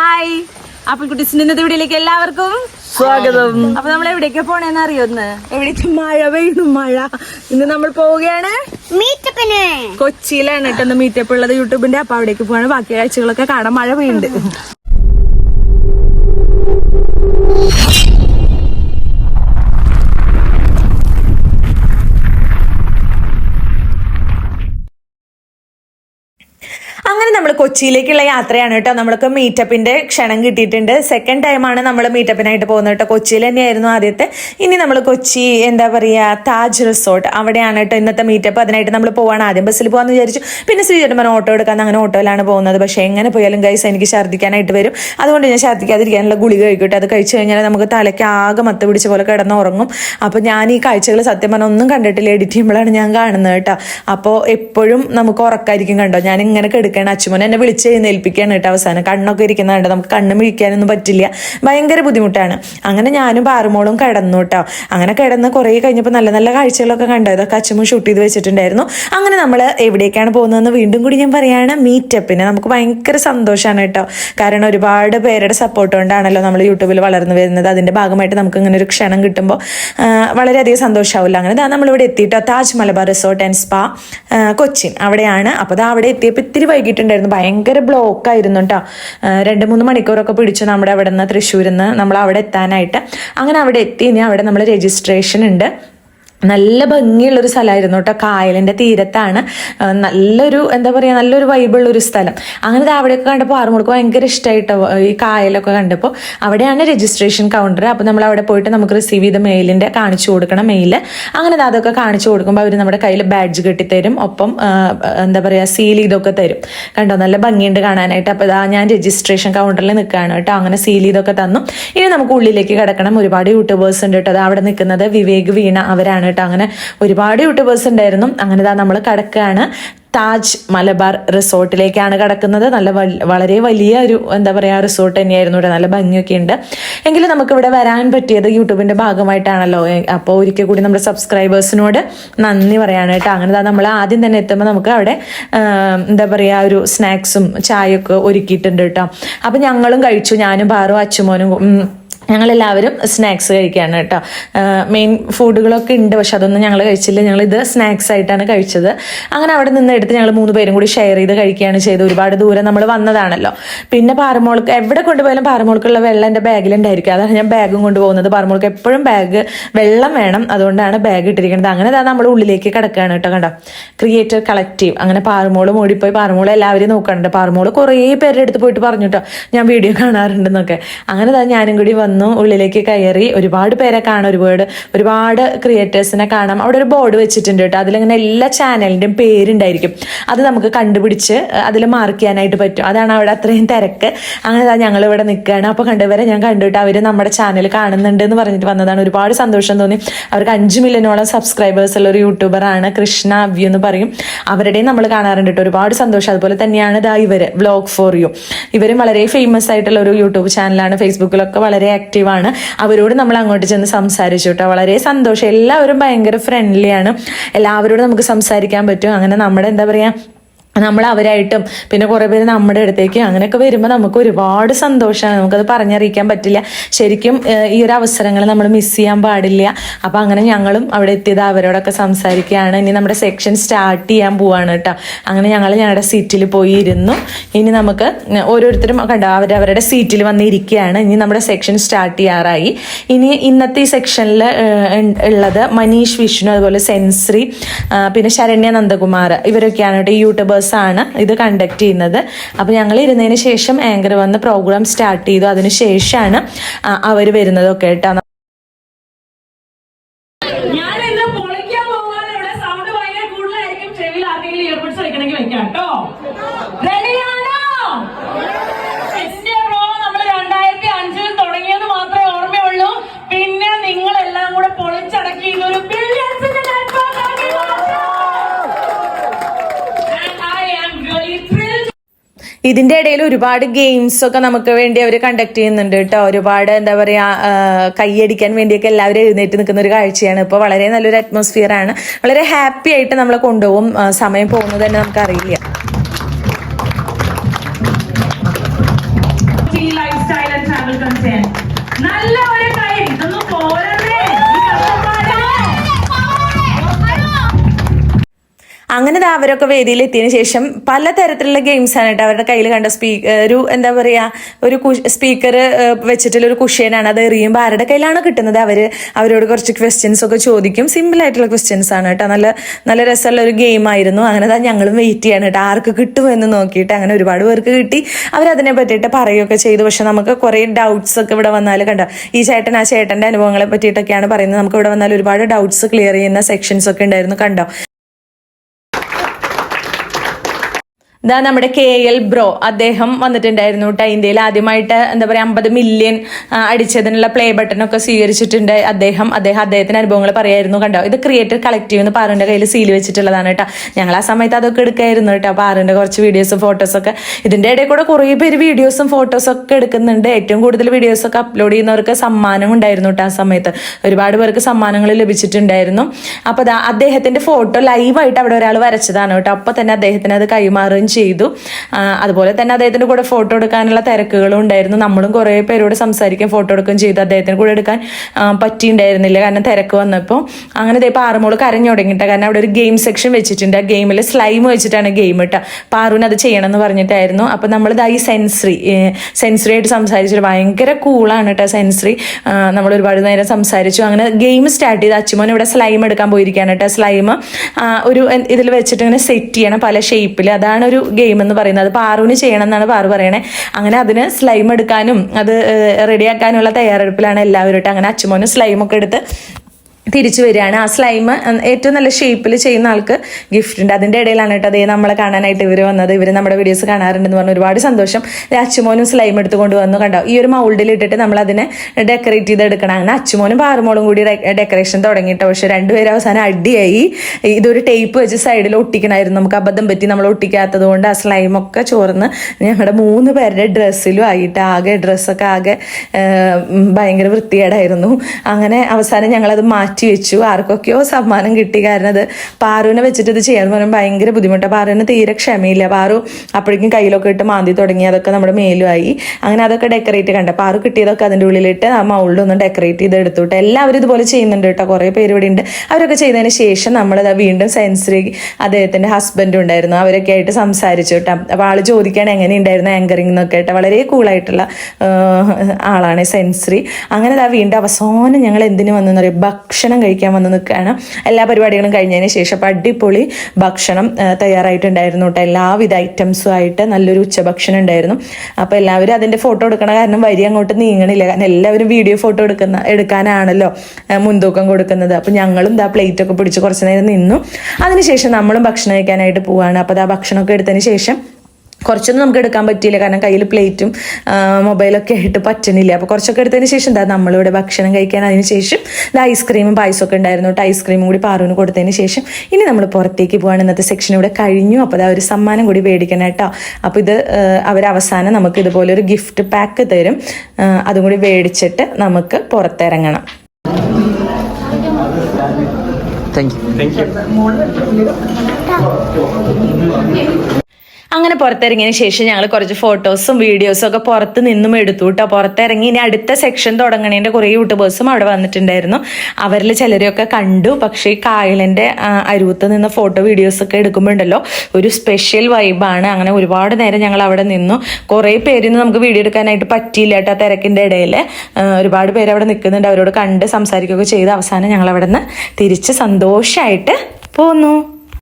Hi. അപ്പോൾ കുട്ടീസിന്റെ ഇന്നത്തെ വീഡിയോയിലേക്ക് എല്ലാവർക്കും സ്വാഗതം. അപ്പൊ നമ്മൾ എവിടേക്കാ പോണേന്ന് അറിയോ ഇന്ന്? എവിടേക്ക് മഴ പെയ്യുന്നു മഴ. ഇന്ന് നമ്മൾ പോവുകയാണ് മീറ്റപ്പിന്. കൊച്ചിയിലാണ് കേട്ടോ മീറ്റപ്പ് ഉള്ളത് യൂട്യൂബിന്റെ. അപ്പൊ അവിടേക്ക് പോവാണ്. ബാക്കി ആഴ്ചകളൊക്കെ കാണാൻ മഴ പെയ്യുന്നുണ്ട്. നമ്മൾ കൊച്ചിയിലേക്കുള്ള യാത്രയാണ് കേട്ടോ. നമ്മൾക്ക് മീറ്റപ്പിന്റെ ക്ഷണം കിട്ടിയിട്ടുണ്ട്. സെക്കൻഡ് ടൈമാണ് നമ്മൾ മീറ്റപ്പിനായിട്ട് പോകുന്നത് കേട്ടോ. കൊച്ചിയിൽ തന്നെയായിരുന്നു ആദ്യത്തെ. ഇനി നമ്മൾ കൊച്ചി എന്താ പറയുക താജ് റിസോർട്ട് അവിടെയാണ് കേട്ടോ ഇന്നത്തെ മീറ്റപ്പ് അതിനായിട്ട് നമ്മൾ പോവാണ്. ആദ്യം ബസ്സിൽ പോകാമെന്ന് വിചാരിച്ചു. പിന്നെ ശ്രീചേട്ടൻ ഓട്ടോ എടുക്കാൻ അങ്ങനെ ഓട്ടോയിലാണ് പോകുന്നത്. പക്ഷേ എങ്ങനെ പോയാലും ഗൈസ് എനിക്ക് ഛർദ്ദിക്കാനായിട്ട് വരും. അതുകൊണ്ട് ഞാൻ ഛർദ്ദിക്കാതിരിക്കാനുള്ള ഗുളിക കഴിക്കട്ടെ. അത് കഴിച്ചു കഴിഞ്ഞാൽ നമുക്ക് തലയ്ക്ക് ആകെ മത്ത് പിടിച്ച പോലെ കിടന്ന് ഉറങ്ങും അപ്പോൾ ഞാൻ ഈ കാഴ്ചകൾ സത്യം പറഞ്ഞാൽ ഒന്നും കണ്ടിട്ടില്ല. എഡിറ്റ് ചെയ്യുമ്പോഴാണ് ഞാൻ കാണുന്നത് കേട്ടോ. അപ്പോൾ എപ്പോഴും നമുക്ക് ഉറക്കായിരിക്കും കണ്ടോ? ഞാൻ ഇങ്ങനെ കെടുക്കണം അച്ചുമോൻ എന്നെ വിളിച്ച് എഴുന്നേൽപ്പിക്കുകയാണ് കേട്ടോ അവസാനം. കണ്ണൊക്കെ ഇരിക്കുന്നുണ്ട് നമുക്ക് കണ്ണ് മിഴിക്കാനൊന്നും പറ്റില്ല. ഭയങ്കര ബുദ്ധിമുട്ടാണ്. അങ്ങനെ ഞാനും പാറുമോളും കിടന്നു കേട്ടോ. അങ്ങനെ കിടന്ന് കുറേ കഴിഞ്ഞപ്പോൾ നല്ല നല്ല കാഴ്ചകളൊക്കെ കണ്ടു. അതൊക്കെ അച്ഛമ്മ ഷൂട്ട് ചെയ്ത് വെച്ചിട്ടുണ്ടായിരുന്നു. അങ്ങനെ നമ്മൾ എവിടേക്കാണ് പോകുന്നതെന്ന് വീണ്ടും കൂടി ഞാൻ പറയുകയാണ് മീറ്റപ്പിന്. നമുക്ക് ഭയങ്കര സന്തോഷമാണ് കേട്ടോ. കാരണം ഒരുപാട് പേരുടെ സപ്പോർട്ട് കൊണ്ടാണല്ലോ നമ്മൾ യൂട്യൂബിൽ വളർന്നു വരുന്നത്. അതിന്റെ ഭാഗമായിട്ട് നമുക്ക് ഇങ്ങനെ ഒരു ക്ഷണം കിട്ടുമ്പോൾ വളരെയധികം സന്തോഷമാവില്ല അങ്ങനെ നമ്മളിവിടെ എത്തിയിട്ടോ. Taj Malabar resort and spa Cochin അവിടെയാണ്. അപ്പോൾ അത് അവിടെ എത്തിയപ്പോൾ ഇത്തിരി വൈകിട്ടുണ്ടായിരുന്നു. ഭയങ്കര ബ്ലോക്ക് ആയിരുന്നു കേട്ടോ രണ്ട് മൂന്ന് മണിക്കൂറൊക്കെ പിടിച്ചു നമ്മുടെ അവിടെ നിന്ന് തൃശ്ശൂരിൽ നിന്ന് നമ്മൾ അവിടെ എത്താനായിട്ട്. അങ്ങനെ അവിടെ എത്തി. ഇനി അവിടെ നമ്മൾ രജിസ്ട്രേഷൻ ഉണ്ട്. നല്ല ഭംഗിയുള്ളൊരു സ്ഥലമായിരുന്നു കേട്ടോ. കായലിന്റെ തീരത്താണ്. നല്ലൊരു എന്താ പറയുക നല്ലൊരു വൈബുള്ളൊരു സ്ഥലം. അങ്ങനെ അവിടെയൊക്കെ കണ്ടപ്പോൾ ആറുമുളക്ക് ഭയങ്കര ഇഷ്ടമായിട്ടോ ഈ കായലൊക്കെ കണ്ടപ്പോൾ അവിടെയാണ് രജിസ്ട്രേഷൻ കൗണ്ടർ അപ്പോൾ നമ്മൾ അവിടെ പോയിട്ട് നമുക്ക് റിസീവ് ചെയ്ത മെയിലിന്റെ കാണിച്ചു കൊടുക്കണം മെയിൽ അങ്ങനെ അതൊക്കെ കാണിച്ചു കൊടുക്കുമ്പോൾ അവർ നമ്മുടെ കയ്യിൽ ബാഡ്ജ് കെട്ടിത്തരും. ഒപ്പം എന്താ പറയുക സീൽ ചെയ്തൊക്കെ തരും. കണ്ടോ? നല്ല ഭംഗിയുണ്ട് കാണാനായിട്ട്. അപ്പോൾ ഇതാ ഞാൻ രജിസ്ട്രേഷൻ കൗണ്ടറിൽ നിൽക്കുകയാണ് കേട്ടോ. അങ്ങനെ സീൽ ചെയ്തൊക്കെ തന്നു. ഇനി നമുക്ക് ഉള്ളിലേക്ക് കിടക്കണം. ഒരുപാട് യൂട്യൂബേഴ്സ് ഉണ്ട് കേട്ടോ. അത് അവിടെ നിൽക്കുന്നത് വിവേക് വീണ അവരാണ് കേട്ടോ അങ്ങനെ ഒരുപാട് യൂട്യൂബേഴ്സ് ഉണ്ടായിരുന്നു. അങ്ങനെ ഇതാ നമ്മൾ കിടക്കുകയാണ് താജ് മലബാർ റിസോർട്ടിലേക്കാണ് കിടക്കുന്നത്. നല്ല വളരെ വലിയ ഒരു എന്താ പറയുക റിസോർട്ട് തന്നെയായിരുന്നു ഇവിടെ. നല്ല ഭംഗിയൊക്കെ ഉണ്ട്. എങ്കിലും നമുക്കിവിടെ വരാൻ പറ്റിയത് യൂട്യൂബിന്റെ ഭാഗമായിട്ടാണല്ലോ. അപ്പോൾ ഒരിക്കൽ കൂടി നമ്മുടെ സബ്സ്ക്രൈബേഴ്സിനോട് നന്ദി പറയാണ് കേട്ടോ. അങ്ങനെ നമ്മൾ ആദ്യം തന്നെ എത്തുമ്പോൾ നമുക്ക് അവിടെ എന്താ പറയുക ഒരു സ്നാക്സും ചായയൊക്കെ ഒരുക്കിയിട്ടുണ്ട് കേട്ടോ. അപ്പം ഞങ്ങളും കഴിച്ചു. ഞാനും ബാറും അച്ചുമോനും ഞങ്ങളെല്ലാവരും സ്നാക്സ് കഴിക്കുകയാണ് കേട്ടോ. മെയിൻ ഫുഡുകളൊക്കെ ഉണ്ട് പക്ഷെ അതൊന്നും ഞങ്ങൾ കഴിച്ചില്ല. ഞങ്ങൾ ഇത് സ്നാക്സ് ആയിട്ടാണ് കഴിച്ചത്. അങ്ങനെ അവിടെ നിന്ന് എടുത്ത് ഞങ്ങൾ മൂന്ന് പേരും കൂടി ഷെയർ ചെയ്ത് കഴിക്കുകയാണ് ചെയ്ത് ഒരുപാട് ദൂരം നമ്മൾ വന്നതാണല്ലോ. പിന്നെ പാറമോൾക്ക് എവിടെ കൊണ്ടുപോയാലും പാറമോൾക്കുള്ള വെള്ളം എന്റെ ബാഗിലുണ്ടായിരിക്കും അതാണ് ഞാൻ ബാഗും കൊണ്ടുപോകുന്നത്. പാറമോൾക്ക് എപ്പോഴും ബാഗ് വെള്ളം വേണം. അതുകൊണ്ടാണ് ബാഗ് ഇട്ടിരിക്കുന്നത്. അങ്ങനെ ദാ നമ്മൾ ഉള്ളിലേക്ക് കിടക്കുകയാണ് കേട്ടോ കണ്ടോ? ക്രിയേറ്റർ കളക്റ്റീവ് അങ്ങനെ പാറമോൾ ഓടിപ്പോയി പാറമോൾ എല്ലാവരും നോക്കാറുണ്ട്. പാറമോൾ കുറേ പേരുടെ അടുത്ത് പോയിട്ട് പറഞ്ഞു കേട്ടോ. ഞാൻ വീഡിയോ കാണാറുണ്ടെന്നൊക്കെ. അങ്ങനെ ദാ ഞാനും കൂടി വന്നു. ഉള്ളിലേക്ക് കയറി ഒരുപാട് പേരെ കാണാം ഒരുപാട് ഒരുപാട് ക്രിയേറ്റേഴ്സിനെ കാണാം. അവിടെ ഒരു ബോർഡ് വെച്ചിട്ടുണ്ട് കേട്ടോ. അതിലിങ്ങനെ എല്ലാ ചാനലിന്റെയും പേരുണ്ടായിരിക്കും. അത് നമുക്ക് കണ്ടുപിടിച്ച് അതിൽ മാർക്ക് ചെയ്യാനായിട്ട് പറ്റും. അതാണ് അവിടെ അത്രയും തിരക്ക്. അങ്ങനെ ഞങ്ങൾ ഇവിടെ നിൽക്കുകയാണ് അപ്പോൾ കണ്ടുവരെ ഞാൻ കണ്ടിട്ട് അവർ നമ്മുടെ ചാനൽ കാണുന്നുണ്ട് എന്ന് പറഞ്ഞിട്ട് വന്നതാണ്. ഒരുപാട് സന്തോഷം തോന്നി. അവർക്ക് അഞ്ച് മില്യനോളം സബ്സ്ക്രൈബേഴ്സ് ഉള്ള ഒരു യൂട്യൂബറാണ് കൃഷ്ണ അവ്യു എന്ന് പറയും. അവരുടെയും നമ്മൾ കാണാറുണ്ട് കേട്ടോ. ഒരുപാട് സന്തോഷം. അതുപോലെ തന്നെയാണ് ദാ ഇവർ വ്ലോഗ് ഫോർ യു ഇവരും വളരെ ഫേമസ് ആയിട്ടുള്ള ഒരു യൂട്യൂബ് ചാനലാണ് ഫേസ്ബുക്കിലൊക്കെ വളരെ ആക്റ്റീവാണ് അവരോട് നമ്മൾ അങ്ങോട്ട് ചെന്ന് സംസാരിച്ചു കേട്ടോ. വളരെ സന്തോഷം. എല്ലാവരും ഭയങ്കര ഫ്രണ്ട്ലിയാണ് എല്ലാവരോടും നമുക്ക് സംസാരിക്കാൻ പറ്റും. അങ്ങനെ നമ്മുടെ എന്താ പറയുക നമ്മൾ അവരായിട്ടും പിന്നെ കുറേ പേര് നമ്മുടെ അടുത്തേക്ക് അങ്ങനെയൊക്കെ വരുമ്പോൾ നമുക്ക് ഒരുപാട് സന്തോഷമാണ്. നമുക്കത് പറഞ്ഞറിയിക്കാൻ പറ്റില്ല. ശരിക്കും ഈ ഒരു അവസരങ്ങൾ നമ്മൾ മിസ് ചെയ്യാൻ പാടില്ല. അപ്പം അങ്ങനെ ഞങ്ങളും അവിടെ എത്തിയത് അവരോടൊക്കെ സംസാരിക്കുകയാണ്. ഇനി നമ്മുടെ സെക്ഷൻ സ്റ്റാർട്ട് ചെയ്യാൻ പോവാണ് കേട്ടോ അങ്ങനെ ഞങ്ങൾ ഞങ്ങളുടെ സീറ്റിൽ പോയി ഇരുന്നു ഇനി നമുക്ക് ഓരോരുത്തരും കണ്ടോ അവരവരുടെ സീറ്റിൽ വന്നിരിക്കുകയാണ്. ഇനി നമ്മുടെ സെക്ഷൻ സ്റ്റാർട്ട് ചെയ്യാറായി. ഇനി ഇന്നത്തെ ഈ സെക്ഷനിൽ ഉള്ളത് മനീഷ് വിഷ്ണു അതുപോലെ സെൻസ്രി പിന്നെ ശരണ്യ നന്ദകുമാർ ഇവരൊക്കെയാണ് കേട്ടോ യൂട്യൂബേഴ്സ് ആണ് ഇത് കണ്ടക്ട് ചെയ്യുന്നത്. അപ്പോൾ ഞങ്ങൾ ഇരുന്നതിന് ശേഷം ആങ്കർ വന്ന് പ്രോഗ്രാം സ്റ്റാർട്ട് ചെയ്തു. അതിന് ശേഷമാണ് അവർ വരുന്നതൊക്കെ കേട്ടോ ഇതിന്റെ ഇടയിൽ ഒരുപാട് ഗെയിംസ് ഒക്കെ നമുക്ക് വേണ്ടി അവർ കണ്ടക്ട് ചെയ്യുന്നുണ്ട് കേട്ടോ. ഒരുപാട് എന്താ പറയാ കൈയടിക്കാൻ വേണ്ടിയൊക്കെ എല്ലാവരും എഴുന്നേറ്റ് നിൽക്കുന്ന ഒരു കാഴ്ചയാണ്. ഇപ്പോൾ വളരെ നല്ലൊരു അറ്റ്മോസ്ഫിയർ ആണ്. വളരെ ഹാപ്പി ആയിട്ട് നമ്മളെ കൊണ്ടുപോകും. സമയം പോകുന്നത് തന്നെ നമുക്കറിയില്ല. അങ്ങനെ അവരൊക്കെ വേദിയിൽ എത്തിയതിന് ശേഷം പലതരത്തിലുള്ള ഗെയിംസ് ആണ് കേട്ടോ അവരുടെ കയ്യിൽ കണ്ട സ്പീക്കർ ഒരു എന്താ പറയാ ഒരു സ്പീക്കർ വെച്ചിട്ടുള്ള ഒരു കുഷ്യനാണ് അത് എറിയുമ്പോൾ ആരുടെ കയ്യിലാണ് കിട്ടുന്നത്? അവർ അവരോട് കുറച്ച് ക്വസ്റ്റ്യൻസ് ഒക്കെ ചോദിക്കും. സിമ്പിൾ ആയിട്ടുള്ള ക്വസ്റ്റ്യൻസ് ആണ് കേട്ടോ. നല്ല നല്ല രസമുള്ള ഒരു ഗെയിം ആയിരുന്നു. അങ്ങനെ ദാ ഞങ്ങളും വെയിറ്റ് ചെയ്യാണ് കേട്ടോ. ആർക്ക് കിട്ടുമെന്ന് നോക്കിയിട്ട് അങ്ങനെ ഒരുപാട് പേർക്ക് കിട്ടി. അവരതിനെ പറ്റിയിട്ട് പറയുകയൊക്കെ ചെയ്തു. പക്ഷെ നമുക്ക് കുറേ ഡൗട്ട്സ് ഒക്കെ ഇവിടെ വന്നാൽ കണ്ടോ ഈ ചേട്ടൻ ആ ചേട്ടന്റെ അനുഭവങ്ങളെ പറ്റിയിട്ടൊക്കെയാണ് പറയുന്നത്. നമുക്ക് ഇവിടെ വന്നാൽ ഒരുപാട് ഡൗട്ട്സ് ക്ലിയർ ചെയ്യുന്ന സെക്ഷൻസ് ഒക്കെ ഉണ്ടായിരുന്നു കണ്ടോ? ഇതാ നമ്മുടെ കെ എൽ ബ്രോ അദ്ദേഹം വന്നിട്ടുണ്ടായിരുന്നു കേട്ടോ ഇന്ത്യയിൽ. ആദ്യമായിട്ട് എന്താ പറയുക അമ്പത് മില്യൺ അടിച്ചതിനുള്ള പ്ലേ ബട്ടൺ ഒക്കെ സ്വീകരിച്ചിട്ടുണ്ട് അദ്ദേഹം. അദ്ദേഹം അദ്ദേഹത്തിന്റെ അനുഭവങ്ങൾ പറയായിരുന്നു കണ്ടോ? ഇത് ക്രിയേറ്റർ കളക്റ്റീവ് എന്ന് പാറിന്റെ കയ്യിൽ സീൽ വെച്ചിട്ടുള്ളതാണ് കേട്ടോ ഞങ്ങൾ ആ സമയത്ത് അതൊക്കെ എടുക്കായിരുന്നു കേട്ടോ പാറിന്റെ കുറച്ച് വീഡിയോസും ഫോട്ടോസൊക്കെ ഇതിന്റെ ഇടയിൽ കൂടെ കുറേ പേര് വീഡിയോസും ഫോട്ടോസൊക്കെ എടുക്കുന്നുണ്ട്. ഏറ്റവും കൂടുതൽ വീഡിയോസൊക്കെ അപ്ലോഡ് ചെയ്യുന്നവർക്ക് സമ്മാനം ഉണ്ടായിരുന്നു കേട്ടോ ആ സമയത്ത്. ഒരുപാട് പേർക്ക് സമ്മാനങ്ങൾ ലഭിച്ചിട്ടുണ്ടായിരുന്നു. അപ്പോൾ അദ്ദേഹത്തിന്റെ ഫോട്ടോ ലൈവായിട്ട് അവിടെ ഒരാൾ വരച്ചതാണ് കേട്ടോ അപ്പോൾ തന്നെ അദ്ദേഹത്തിന് അത് കൈമാറുകയും ചെയ്തു. അതുപോലെ തന്നെ അദ്ദേഹത്തിന്റെ കൂടെ ഫോട്ടോ എടുക്കാനുള്ള തിരക്കുകളും ഉണ്ടായിരുന്നു. നമ്മളും കുറേ പേരോട് സംസാരിക്കാൻ ഫോട്ടോ എടുക്കുകയും ചെയ്തു. അദ്ദേഹത്തിന് കൂടെ എടുക്കാൻ പറ്റിയിട്ടുണ്ടായിരുന്നില്ല കാരണം തിരക്ക് വന്നപ്പോൾ അങ്ങനെ ദേ പാറുമോൾ കരഞ്ഞു തുടങ്ങിയിട്ട് കാരണം അവിടെ ഒരു ഗെയിം സെക്ഷൻ വെച്ചിട്ടുണ്ട്. ആ ഗെയിമിൽ സ്ലൈം വെച്ചിട്ടാണ് ഗെയിം ഇട്ട. പാറുവിന് അത് ചെയ്യണം എന്ന് പറഞ്ഞിട്ടായിരുന്നു. അപ്പോൾ നമ്മൾ ഈ സെൻസറി സെൻസറി ആയിട്ട് സംസാരിച്ചിട്ട് ഭയങ്കര കൂളാണ് കേട്ടോ സെൻസറി. നമ്മൾ ഒരുപാട് നേരം സംസാരിച്ചു. അങ്ങനെ ഗെയിം സ്റ്റാർട്ട് ചെയ്ത് അച്ഛമോൻ ഇവിടെ സ്ലൈം എടുക്കാൻ പോയിരിക്കുകയാണ് കേട്ടോ സ്ലൈം ഒരു ഇതിൽ വെച്ചിട്ട് ഇങ്ങനെ സെറ്റ് ചെയ്യണം പല ഷേപ്പിൽ അതാണ് ഒരു ഗെയിം എന്ന് പറയുന്നത്. അത് പാറുവിന് ചെയ്യണം എന്നാണ് പാറു പറയണേ. അങ്ങനെ അതിന് സ്ലൈം എടുക്കാനും അത് റെഡിയാക്കാനുള്ള തയ്യാറെടുപ്പിലാണ് എല്ലാവരും അങ്ങനെ അച്ഛമോനും സ്ലൈമൊക്കെ എടുത്ത് തിരിച്ചു വരികയാണ്. ആ സ്ലൈം ഏറ്റവും നല്ല ഷേപ്പിൽ ചെയ്യുന്ന ആൾക്ക് ഗിഫ്റ്റ് ഉണ്ട്. അതിന്റെ ഇടയിലാണ് കേട്ടോ അതേ നമ്മളെ കാണാനായിട്ട് ഇവർ വന്നത്. ഇവർ നമ്മുടെ വീഡിയോസ് കാണാറുണ്ടെന്ന് പറഞ്ഞ ഒരുപാട് സന്തോഷം. അച്ചുമോനും സ്ലൈം എടുത്തുകൊണ്ട് വന്നു കണ്ടോ? ഈ ഒരു മൗൾഡിൽ ഇട്ടിട്ട് നമ്മൾ അതിനെ ഡെക്കറേറ്റ് ചെയ്ത് എടുക്കണം അങ്ങനെ അച്ചുമോനും പാറുമോളും കൂടി ഡെക്കറേഷൻ തുടങ്ങിയിട്ടോ. പക്ഷെ രണ്ടുപേരും അവസാനം അടിയായി. ഇതൊരു ടേപ്പ് വെച്ച് സൈഡിൽ ഒട്ടിക്കണമായിരുന്നു നമുക്ക് അബദ്ധം പറ്റി നമ്മൾ ഒട്ടിക്കാത്തത് കൊണ്ട് ആ സ്ലൈമൊക്കെ ചോർന്ന് ഞങ്ങളുടെ മൂന്ന് പേരുടെ ഡ്രസ്സിലും ആയിട്ട് ആകെ ഡ്രസ്സൊക്കെ ആകെ ഭയങ്കര വൃത്തികേടായിരുന്നു. അങ്ങനെ അവസാനം ഞങ്ങളത് മാറ്റി വെച്ചു. ആർക്കൊക്കെയോ സമ്മാനം കിട്ടി. കാരണം അത് പാറുവിനെ വെച്ചിട്ട് ഇത് ചെയ്യാന്ന് പറയുമ്പോൾ ഭയങ്കര ബുദ്ധിമുട്ടാണ് പാറുവിന് തീരെ ക്ഷമയില്ല. പാറു അപ്പോഴേക്കും കയ്യിലൊക്കെ ഇട്ട് മാന്തി തുടങ്ങി. അതൊക്കെ നമ്മുടെ മേലുമായി. അങ്ങനെ അതൊക്കെ ഡെക്കറേറ്റ് കണ്ട. പാറു കിട്ടിയതൊക്കെ അതിന്റെ ഉള്ളിലിട്ട് ആ മൗളിലൊന്ന് ഡെക്കറേറ്റ് ചെയ്ത് എടുത്തുട്ട് എല്ലാവരും ഇതുപോലെ ചെയ്യുന്നുണ്ട് കേട്ടോ കുറേ പേര് ഇവിടെ ഉണ്ട്. അവരൊക്കെ ചെയ്തതിന് ശേഷം നമ്മൾ വീണ്ടും സെൻസറി അദ്ദേഹത്തിന്റെ ഹസ്ബൻഡ് ഉണ്ടായിരുന്നു. അവരൊക്കെ ആയിട്ട് സംസാരിച്ചു കേട്ടോ അപ്പോൾ ആൾ ചോദിക്കുകയാണ് എങ്ങനെ ഉണ്ടായിരുന്നു ആങ്കറിംഗ് എന്നൊക്കെ കേട്ടോ വളരെ കൂളായിട്ടുള്ള ആളാണ് സെൻസറി. അങ്ങനെ അതാ വീണ്ടും അവസാനം ഞങ്ങൾ എന്തിനു വന്നെന്ന് പറയും ഭക്ഷണം കഴിക്കാൻ വന്ന് നിൽക്കുകയാണ്. എല്ലാ പരിപാടികളും കഴിഞ്ഞതിന് ശേഷം അപ്പോൾ അടിപൊളി ഭക്ഷണം ആ, തയ്യാറായിട്ടുണ്ടായിരുന്നു കേട്ടോ. എല്ലാവിധ ഐറ്റംസും ആയിട്ട് നല്ലൊരു ഉച്ചഭക്ഷണം ഉണ്ടായിരുന്നു. അപ്പോൾ എല്ലാവരും അതിന്റെ ഫോട്ടോ എടുക്കണ കാരണം വരി അങ്ങോട്ട് നീങ്ങണില്ല. കാരണം എല്ലാവരും വീഡിയോ ഫോട്ടോ എടുക്കുന്ന എടുക്കാനാണല്ലോ ആ, മുൻതൂക്കം കൊടുക്കുന്നത്. അപ്പോൾ ഞങ്ങളും ഇതാ പ്ലേറ്റ് ഒക്കെ പിടിച്ച് കുറച്ച് നേരം നിന്നു. അതിനുശേഷം നമ്മളും ഭക്ഷണം കഴിക്കാനായിട്ട് പോവാണ്. അപ്പോൾ ദാ ഭക്ഷണമൊക്കെ എടുത്തതിന് ശേഷം കുറച്ചൊന്നും നമുക്ക് എടുക്കാൻ പറ്റിയില്ല. കാരണം കയ്യിൽ പ്ലേറ്റും മൊബൈലൊക്കെ ആയിട്ട് പറ്റണില്ല. അപ്പോൾ കുറച്ചൊക്കെ എടുത്തതിന് ശേഷം എന്താ നമ്മളിവിടെ ഭക്ഷണം കഴിക്കാൻ അതിന് ശേഷം ഇത് ഐസ്ക്രീമും പായസമൊക്കെ ഉണ്ടായിരുന്നു കേട്ടോ. ഐസ്ക്രീമും കൂടി പാറുവിന് കൊടുത്തതിന് ശേഷം ഇനി നമ്മൾ പുറത്തേക്ക് പോകാൻ ഇന്നത്തെ സെക്ഷൻ ഇവിടെ കഴിഞ്ഞു. അപ്പോൾ അതാ ഒരു സമ്മാനം കൂടി മേടിക്കണം കേട്ടോ. അപ്പോൾ ഇത് അവർ അവസാനം നമുക്ക് ഇതുപോലെ ഒരു ഗിഫ്റ്റ് പാക്ക് തരും. അതും കൂടി മേടിച്ചിട്ട് നമുക്ക് പുറത്തിറങ്ങണം. താങ്ക് യു അങ്ങനെ പുറത്തിറങ്ങിയതിന് ശേഷം ഞങ്ങൾ കുറച്ച് ഫോട്ടോസും വീഡിയോസും ഒക്കെ പുറത്ത് നിന്നും എടുത്തു കേട്ടോ പുറത്തിറങ്ങി ഇനി അടുത്ത സെക്ഷൻ തുടങ്ങണേന്റെ കുറേ യൂട്യൂബേഴ്സും അവിടെ വന്നിട്ടുണ്ടായിരുന്നു. അവരിൽ ചിലരെയൊക്കെ കണ്ടു. പക്ഷേ ഈ കായലിന്റെ അരുവത്ത് നിന്ന് ഫോട്ടോ വീഡിയോസ് ഒക്കെ എടുക്കുമ്പോണ്ടല്ലോ ഒരു സ്പെഷ്യൽ വൈബാണ്. അങ്ങനെ ഒരുപാട് നേരം ഞങ്ങൾ അവിടെ നിന്നു. കുറേ പേരിന്ന് നമുക്ക് വീഡിയോ എടുക്കാനായിട്ട് പറ്റിയില്ല കേട്ടോ തിരക്കിന്റെ ഇടയിൽ ഒരുപാട് പേര് അവിടെ നിൽക്കുന്നുണ്ട് അവരോട് കണ്ട് സംസാരിക്കുകയൊക്കെ ചെയ്ത് അവസാനം ഞങ്ങൾ അവിടെ നിന്ന് തിരിച്ച് സന്തോഷമായിട്ട് പോന്നു.